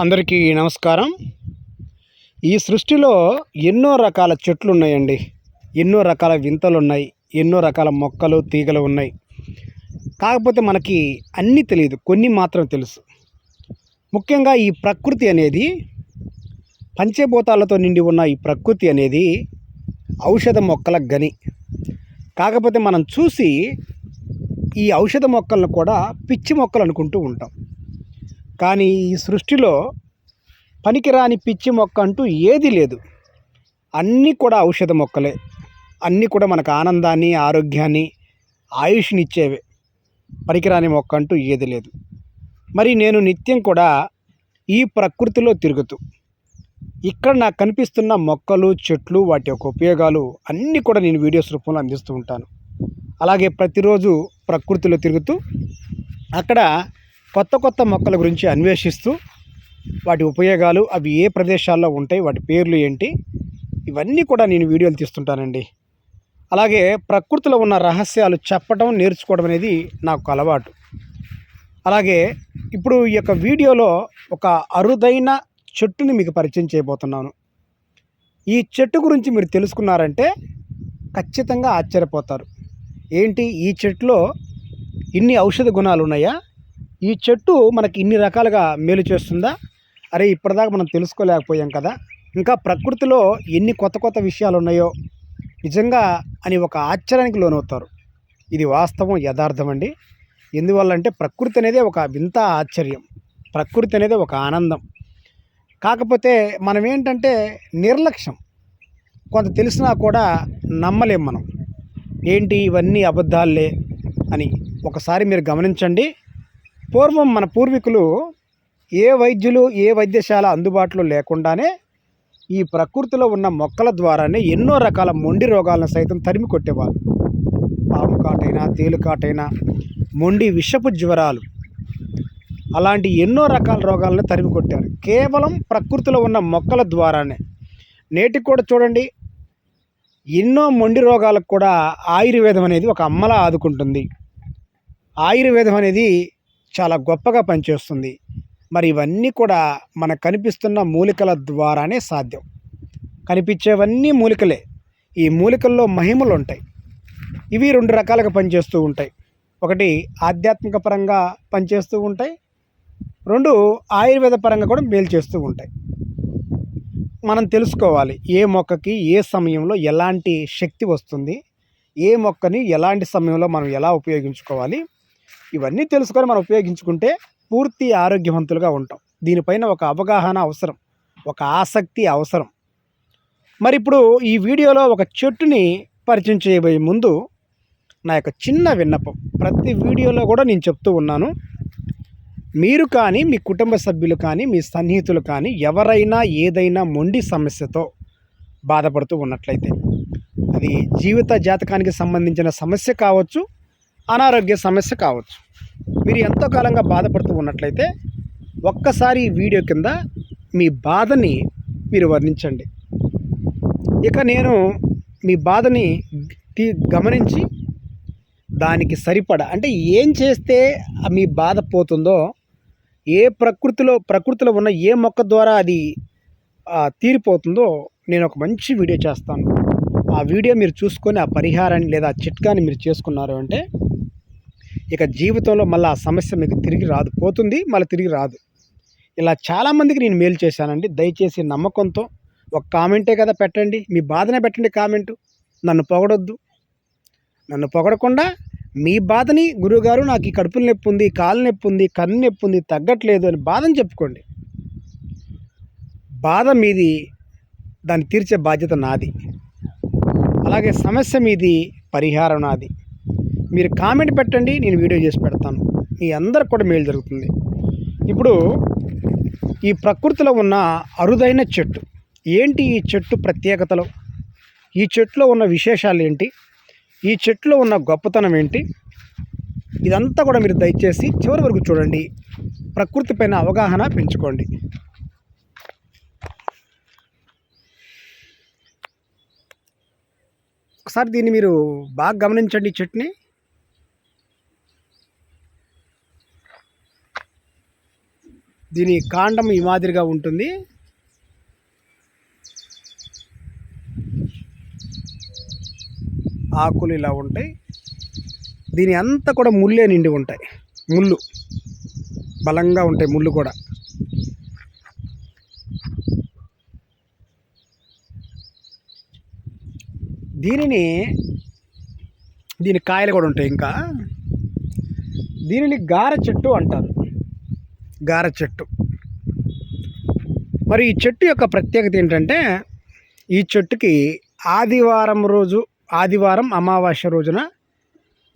అందరికీ నమస్కారం. ఈ సృష్టిలో ఎన్నో రకాల చెట్లు ఉన్నాయండి. ఎన్నో రకాల వింతలు ఉన్నాయి ఎన్నో రకాల మొక్కలు తీగలు ఉన్నాయి. కాకపోతే మనకి అన్నీ తెలియదు. కొన్ని మాత్రం తెలుసు. ముఖ్యంగా ఈ ప్రకృతి అనేది పంచభూతాలతో నిండి ఉన్న ఈ ప్రకృతి అనేది ఔషధ మొక్కల గని. కాకపోతే మనం చూసి ఈ ఔషధ మొక్కలను కూడా పిచ్చి మొక్కలు అనుకుంటూ ఉంటాం. కానీ ఈ సృష్టిలో పనికిరాని పిచ్చి మొక్క అంటూ ఏది లేదు. అన్నీ కూడా ఔషధ మొక్కలే. అన్నీ కూడా మనకు ఆనందాన్ని ఆరోగ్యాన్ని ఆయుష్ని ఇచ్చేవే పనికిరాని మొక్క అంటూ ఏది లేదు. మరి నేను నిత్యం కూడా ఈ ప్రకృతిలో తిరుగుతూ ఇక్కడ నాకు కనిపిస్తున్న మొక్కలు చెట్లు వాటి యొక్క ఉపయోగాలు అన్నీ కూడా నేను వీడియోస్ రూపంలో అందిస్తూ ఉంటాను. అలాగే ప్రతిరోజు ప్రకృతిలో తిరుగుతూ అక్కడ కొత్త కొత్త మొక్కల గురించి అన్వేషిస్తూ వాటి ఉపయోగాలు అవి ఏ ప్రదేశాల్లో ఉంటాయి వాటి పేర్లు ఏంటి ఇవన్నీ కూడా నేను వీడియోలు తీస్తుంటానండి. అలాగే ప్రకృతిలో ఉన్న రహస్యాలు చెప్పడం నేర్చుకోవడం అనేది నాకు అలవాటు. అలాగే ఇప్పుడు ఈ యొక్క వీడియోలో ఒక అరుదైన చెట్టుని మీకు పరిచయం చేయబోతున్నాను. ఈ చెట్టు గురించి మీరు తెలుసుకున్నారంటే ఖచ్చితంగా ఆశ్చర్యపోతారు. ఏంటి? ఈ చెట్టులో ఇన్ని ఔషధ గుణాలు ఉన్నాయా? ఈ చెట్టు మనకి ఇన్ని రకాలుగా మేలు చేస్తుందా? అరే ఇప్పటిదాకా మనం తెలుసుకోలేకపోయాం కదా. ఇంకా ప్రకృతిలో ఎన్ని కొత్త కొత్త విషయాలు ఉన్నాయో నిజంగా అని ఒక ఆశ్చర్యానికి లోనవుతారు. ఇది వాస్తవం యథార్థం అండి. ఎందువల్ల అంటే ప్రకృతి అనేది ఒక వింత ఆశ్చర్యం. ప్రకృతి అనేది ఒక ఆనందం. కాకపోతే మనం ఏంటంటే నిర్లక్ష్యం. కొంత తెలిసినా కూడా నమ్మలేం మనం. ఏంటి ఇవన్నీ అబద్ధాలే అని ఒకసారి మీరు గమనించండి. పూర్వం మన పూర్వీకులు ఏ వైద్యులు ఏ వైద్యశాల అందుబాటులో లేకుండానే ఈ ప్రకృతిలో ఉన్న మొక్కల ద్వారానే ఎన్నో రకాల మొండి రోగాలను సైతం తరిమి కొట్టేవారు పాము కాటైనా తేలుకాటైనా మొండి విషపు జ్వరాలు అలాంటి ఎన్నో రకాల రోగాలను తరిమి కొట్టారు. కేవలం ప్రకృతిలో ఉన్న మొక్కల ద్వారానే. నేటికి కూడా చూడండి ఎన్నో మొండి రోగాలకు కూడా ఆయుర్వేదం అనేది ఒక అమ్మలా ఆదుకుంటుంది. ఆయుర్వేదం అనేది చాలా గొప్పగా పనిచేస్తుంది. మరి ఇవన్నీ కూడా మనకు కనిపిస్తున్న మూలికల ద్వారానే సాధ్యం. కనిపించేవన్నీ మూలికలే. ఈ మూలికల్లో మహిమలు ఉంటాయి ఇవి రెండు రకాలుగా పనిచేస్తూ ఉంటాయి. ఒకటి ఆధ్యాత్మిక పరంగా పనిచేస్తూ ఉంటాయి. రెండు ఆయుర్వేద పరంగా కూడా మేలు చేస్తూ ఉంటాయి. మనం తెలుసుకోవాలి ఏ మొక్కకి ఏ సమయంలో ఎలాంటి శక్తి వస్తుంది ఏ మొక్కని ఎలాంటి సమయంలో మనం ఎలా ఉపయోగించుకోవాలి ఇవన్నీ తెలుసుకొని మనం ఉపయోగించుకుంటే పూర్తి ఆరోగ్యవంతులుగా ఉంటాం. దీనిపైన ఒక అవగాహన అవసరం ఒక ఆసక్తి అవసరం. మరి ఇప్పుడు ఈ వీడియోలో ఒక చెట్టుని పరిచయం చేయబోయే ముందు నా యొక్క చిన్న విన్నపం. ప్రతి వీడియోలో కూడా నేను చెప్తూ ఉన్నాను. మీరు కానీ మీ కుటుంబ సభ్యులు కానీ మీ సన్నిహితులు కానీ ఎవరైనా ఏదైనా మొండి సమస్యతో బాధపడుతూ ఉన్నట్లయితే అది జీవిత జాతకానికి సంబంధించిన సమస్య కావచ్చు అనారోగ్య సమస్య కావచ్చు. మీరు ఎంతో కాలంగా బాధపడుతూ ఉన్నట్లయితే ఒక్కసారి ఈ వీడియో కింద మీ బాధని మీరు వర్ణించండి. ఇక నేను మీ బాధని తీ- గమనించి దానికి సరిపడ అంటే ఏం చేస్తే మీ బాధ పోతుందో ఏ ప్రకృతిలో ప్రకృతిలో ఉన్న ఏ మొక్క ద్వారా అది తీరిపోతుందో నేను ఒక మంచి వీడియో చేస్తాను. ఆ వీడియో మీరు చూసుకొని ఆ పరిహారాన్ని లేదా ఆ చిట్కాని మీరు చేసుకున్నారు అంటే ఇక జీవితంలో మళ్ళీ ఆ సమస్య మీకు తిరిగి రాదు పోతుంది మళ్ళీ తిరిగి రాదు. ఇలా చాలామందికి నేను మేలు చేశానండి. దయచేసి నమ్మకంతో ఒక కామెంటే కదా పెట్టండి మీ బాధనే పెట్టండి కామెంటు. నన్ను పొగడొద్దు. నన్ను పొగడకుండా మీ బాధని గురువుగారు నాకు ఈ కడుపులు నొప్పి ఉంది కాలు నొప్పి ఉంది కన్ను నొప్పి ఉంది తగ్గట్లేదు అని బాధని చెప్పుకోండి. బాధ మీది దాన్ని తీర్చే బాధ్యత నాది. అలాగే సమస్య మీది పరిహారం నాది. మీరు కామెంట్ పెట్టండి నేను వీడియో చేసి పెడతాను. మీ అందరికి కూడా మేలు జరుగుతుంది. ఇప్పుడు ఈ ప్రకృతిలో ఉన్న అరుదైన చెట్టు. ఏంటి ఈ చెట్టు ప్రత్యేకతలు? ఈ చెట్టులో ఉన్న విశేషాలు ఏంటి? ఈ చెట్టులో ఉన్న గొప్పతనం ఏంటి? ఇదంతా కూడా మీరు దయచేసి చివరి వరకు చూడండి. ప్రకృతి పైన అవగాహన పెంచుకోండి. ఒకసారి దీన్ని మీరు బాగా గమనించండి ఈ చెట్టుని. దీని కాండం ఈ మాదిరిగా ఉంటుంది. ఆకులు ఇలా ఉంటాయి. దీని అంతా కూడా ముళ్ళే నిండి ఉంటాయి. ముళ్ళు. బలంగా ఉంటాయి ముళ్ళు కూడా. దీనిని దీని కాయలు కూడా ఉంటాయి ఇంకా. దీనిని గార చెట్టు అంటారు. గార చెట్టు. మరి ఈ చెట్టు యొక్క ప్రత్యేకత ఏంటంటే ఈ చెట్టుకి ఆదివారం రోజు ఆదివారం అమావాస్య రోజున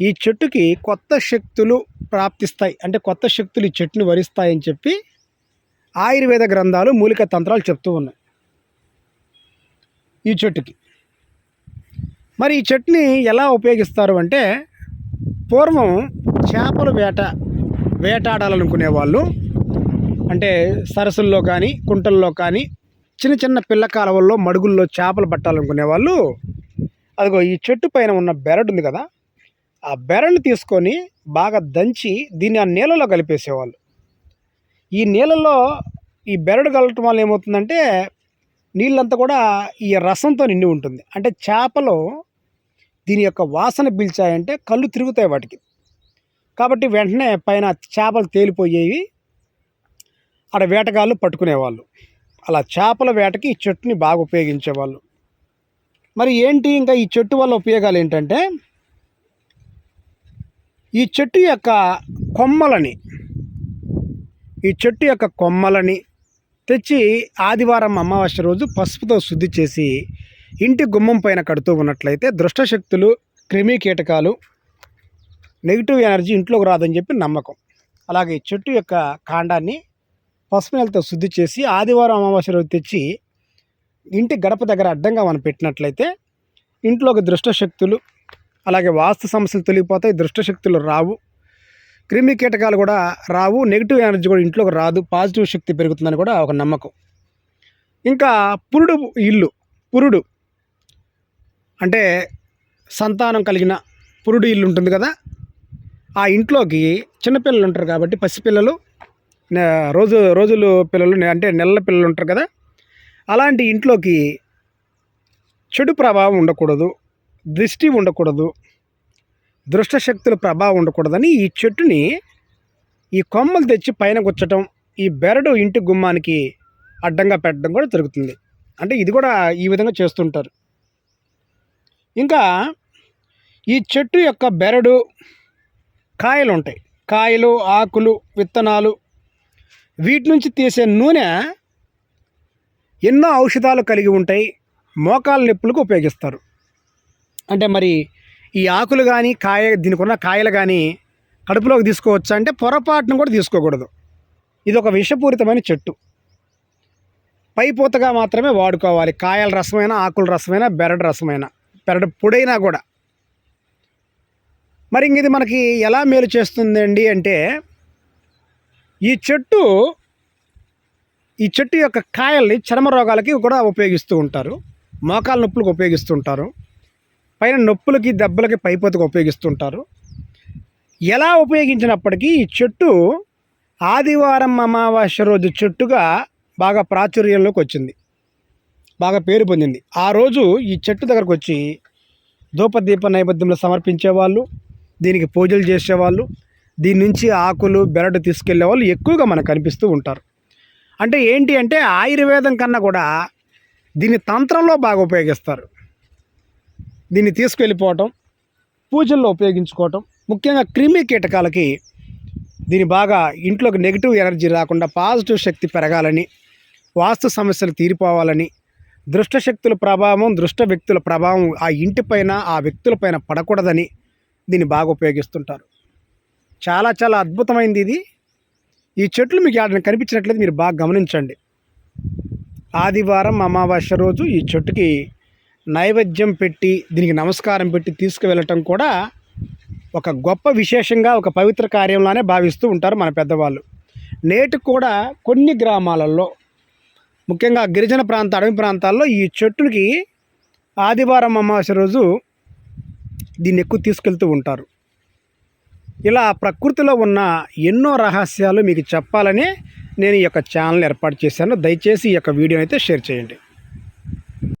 ఈ చెట్టుకి కొత్త శక్తులు ప్రాప్తిస్తాయి. అంటే కొత్త శక్తులు ఈ చెట్టుని వరిస్తాయని చెప్పి ఆయుర్వేద గ్రంథాలు మూలిక తంత్రాలు చెప్తూ ఉన్నాయి. ఈ చెట్టుకి. మరి ఈ చెట్టుని ఎలా ఉపయోగిస్తారు అంటే పూర్వం చేపల వేట వేటాడాలనుకునే వాళ్ళు అంటే సరస్సుల్లో కానీ కుంటల్లో కానీ చిన్న చిన్న పిల్ల కాలువల్లో మడుగుల్లో చేపలు పట్టాలనుకునే వాళ్ళు అదిగో ఈ చెట్టు పైన ఉన్న బెరడు ఉంది కదా ఆ బెరడుని తీసుకొని బాగా దంచి దీన్ని ఆ నీళ్ళలో కలిపేసేవాళ్ళు. ఈ నీళ్ళలో ఈ బెరడు కలటం వల్ల ఏమవుతుందంటే నీళ్ళంతా కూడా ఈ రసంతో నిండి ఉంటుంది. అంటే చేపలు దీని యొక్క వాసన పీల్చాయంటే కళ్ళు తిరుగుతాయి వాటికి. కాబట్టి వెంటనే పైన చేపలు తేలిపోయేవి. అక్కడ వేటగాళ్ళు పట్టుకునేవాళ్ళు. అలా చేపల వేటకి ఈ చెట్టుని బాగా ఉపయోగించేవాళ్ళు. మరి ఏంటి ఇంకా ఈ చెట్టు వల్ల ఉపయోగాలు ఏంటంటే ఈ చెట్టు యొక్క కొమ్మలని ఈ చెట్టు యొక్క కొమ్మలని తెచ్చి ఆదివారం అమావాస్య రోజు పసుపుతో శుద్ధి చేసి ఇంటి గుమ్మం పైన కడుతూ ఉన్నట్లయితే దుష్టశక్తులు క్రిమి కీటకాలు నెగిటివ్ ఎనర్జీ ఇంట్లోకి రాదని చెప్పి నమ్మకం. అలాగే చెట్టు యొక్క కాండాన్ని పసుపు నెలతో శుద్ధి చేసి ఆదివారం అమావాస్య రోజు తెచ్చి ఇంటి గడప దగ్గర అడ్డంగా మనం పెట్టినట్లయితే ఇంట్లోకి దుష్టశక్తులు అలాగే వాస్తు సమస్యలు తొలగిపోతాయి దుష్టశక్తులు రావు క్రిమి కీటకాలు కూడా రావు నెగిటివ్ ఎనర్జీ కూడా ఇంట్లోకి రాదు పాజిటివ్ శక్తి పెరుగుతుందని కూడా ఒక నమ్మకం. ఇంకా పురుడు ఇల్లు పురుడు అంటే సంతానం కలిగిన పురుడు ఇల్లు ఉంటుంది కదా ఆ ఇంట్లోకి చిన్నపిల్లలు ఉంటారు కాబట్టి పసిపిల్లలు రోజు రోజులు పిల్లలు అంటే నెలల పిల్లలు ఉంటారు కదా. అలాంటి ఇంట్లోకి చెడు ప్రభావం ఉండకూడదు దృష్టి ఉండకూడదు దృష్టశక్తుల ప్రభావం ఉండకూడదని ఈ చెట్టుని ఈ కొమ్మలు తెచ్చి పైన గుచ్చటం ఈ బెరడు ఇంటి గుమ్మానికి అడ్డంగా పెట్టడం కూడా జరుగుతుంది. అంటే ఇది కూడా ఈ విధంగా చేస్తుంటారు. ఇంకా ఈ చెట్టు యొక్క బెరడు కాయలు ఉంటాయి కాయలు ఆకులు విత్తనాలు. వీటి నుంచి తీసే నూనె ఎన్నో ఔషధాలు కలిగి ఉంటాయి. మోకాల నొప్పులకు ఉపయోగిస్తారు. అంటే మరి ఈ ఆకులు కానీ కాయ దీనికి ఉన్న కాయలు కానీ కడుపులోకి తీసుకోవచ్చా అంటే పొరపాటును కూడా తీసుకోకూడదు. ఇది ఒక విషపూరితమైన చెట్టు. పైపోతగా మాత్రమే వాడుకోవాలి. కాయల రసమైన ఆకుల రసమైన బెరడు రసమైన బెరడు పొడైనా కూడా. మరి ఇంక ఇది మనకి ఎలా మేలు చేస్తుందండి అంటే ఈ చెట్టు ఈ చెట్టు యొక్క కాయల్ని చర్మ రోగాలకి కూడా ఉపయోగిస్తూ ఉంటారు. మోకాల నొప్పులకు ఉపయోగిస్తుంటారు పైన నొప్పులకి దెబ్బలకి పైపోతకు ఉపయోగిస్తుంటారు ఎలా ఉపయోగించినప్పటికీ ఈ చెట్టు ఆదివారం అమావాస్య రోజు చెట్టుగా బాగా ప్రాచుర్యంలోకి వచ్చింది. బాగా పేరు పొందింది. ఆ రోజు ఈ చెట్టు దగ్గరకు వచ్చి ధూపదీప నైవేద్యంలో సమర్పించేవాళ్ళు దీనికి పూజలు చేసేవాళ్ళు దీని నుంచి ఆకులు బెరడు తీసుకెళ్ళే వాళ్ళు ఎక్కువగా మనకు కనిపిస్తూ ఉంటారు. అంటే ఏంటి అంటే ఆయుర్వేదం కన్నా కూడా దీన్ని తంత్రంలో బాగా ఉపయోగిస్తారు. దీన్ని తీసుకెళ్ళిపోవటం పూజల్లో ఉపయోగించుకోవటం ముఖ్యంగా క్రిమి కీటకాలకి దీని బాగా ఇంట్లోకి నెగిటివ్ ఎనర్జీ రాకుండా పాజిటివ్ శక్తి పెరగాలని వాస్తు సమస్యలు తీరిపోవాలని దృష్ట శక్తుల ప్రభావం దృష్ట వ్యక్తుల ప్రభావం ఆ ఇంటిపైన ఆ వ్యక్తులపైన పడకూడదని దీన్ని బాగా ఉపయోగిస్తుంటారు. చాలా చాలా అద్భుతమైంది ఇది. ఈ చెట్లు మీకు ఆడని కనిపించినట్లయితే మీరు బాగా గమనించండి. ఆదివారం అమావాస్య రోజు ఈ చెట్టుకి నైవేద్యం పెట్టి దీనికి నమస్కారం పెట్టి తీసుకువెళ్ళటం కూడా ఒక గొప్ప విశేషంగా ఒక పవిత్ర కార్యంలానే భావిస్తూ ఉంటారు మన పెద్దవాళ్ళు. నేటి కూడా కొన్ని గ్రామాలలో ముఖ్యంగా గిరిజన ప్రాంత అడవి ప్రాంతాల్లో ఈ చెట్టుకి ఆదివారం అమావాస్య రోజు దీన్ని ఎక్కువ తీసుకెళ్తూ ఉంటారు. ఇలా ప్రకృతిలో ఉన్న ఎన్నో రహస్యాలు మీకు చెప్పాలని నేను ఈ యొక్క ఛానల్ ఏర్పాటు చేశాను. దయచేసి ఈ యొక్క వీడియోని అయితే షేర్ చేయండి.